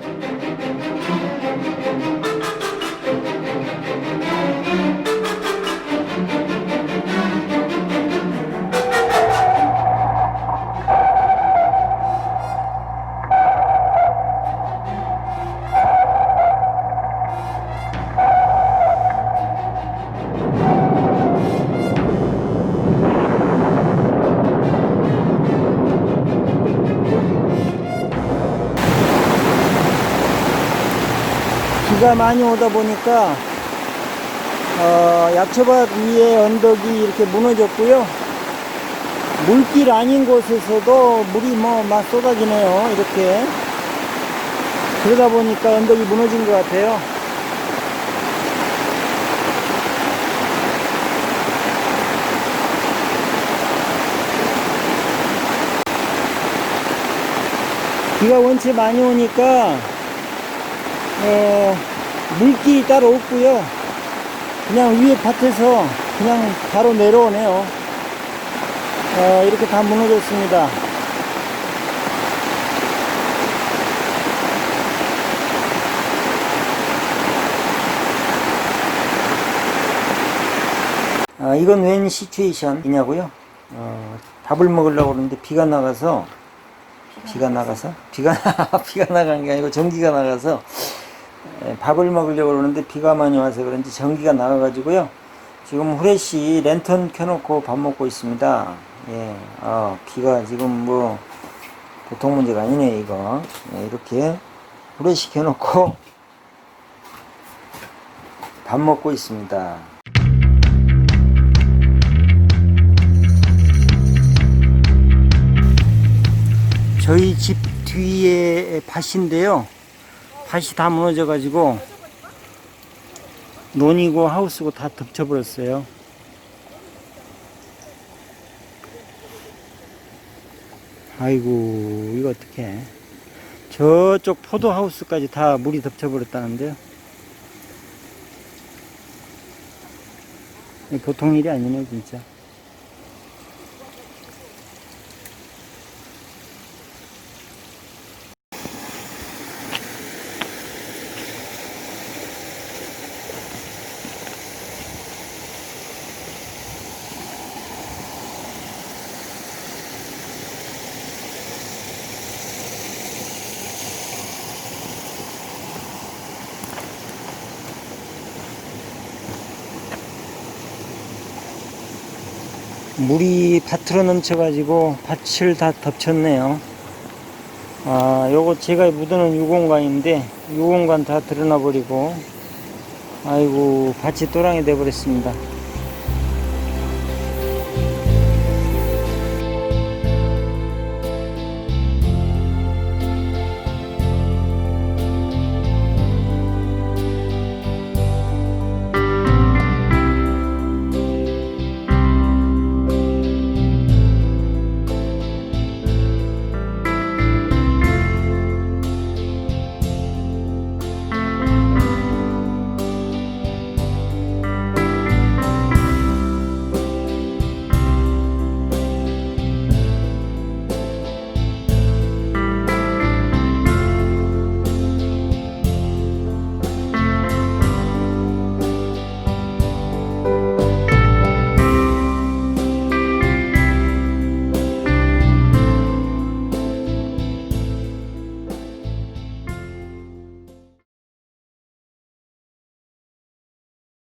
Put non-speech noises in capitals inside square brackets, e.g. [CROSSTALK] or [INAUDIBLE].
Thank you. 비가 많이 오다 보니까 어, 약초밭 위에 언덕이 이렇게 무너졌고요. 물길 아닌 곳에서도 물이 뭐 막 쏟아지네요. 이렇게. 그러다 보니까 언덕이 무너진 것 같아요. 비가 원체 많이 오니까 어, 물길이 따로 없고요. 그냥 위에 밭에서 그냥 바로 내려오네요. 어, 이렇게 다 무너졌습니다. 아, 이건 웬 시츄에이션이냐고요? 어, 밥을 먹으려고 그러는데 비가 나가서 비가 나가서 비가 나- [LAUGHS] 비가 나간 게 아니고 전기가 나가서 예, 밥을 먹으려고 그러는데 비가 많이 와서 그런지 전기가 나가가지고요. 지금 후레쉬 랜턴 켜놓고 밥 먹고 있습니다. 예, 어, 비가 지금 뭐 보통 문제가 아니네 이거. 예, 이렇게 후레쉬 켜놓고 [LAUGHS] 밥 먹고 있습니다. 저희 집 뒤에 밭인데요. 밭이 다 무너져 가지고 논이고 하우스고 다 덮쳐버렸어요. 아이고 이거 어떡해 저쪽 포도 하우스까지 다 물이 덮쳐버렸다는데요. 보통 일이 아니네 진짜. 물이 밭으로 넘쳐가지고 밭을 다 덮쳤네요. 아, 요거 제가 묻어놓은 유공관인데, 유공관 다 드러나 버리고, 아이고, 밭이 또랑이 돼버렸습니다.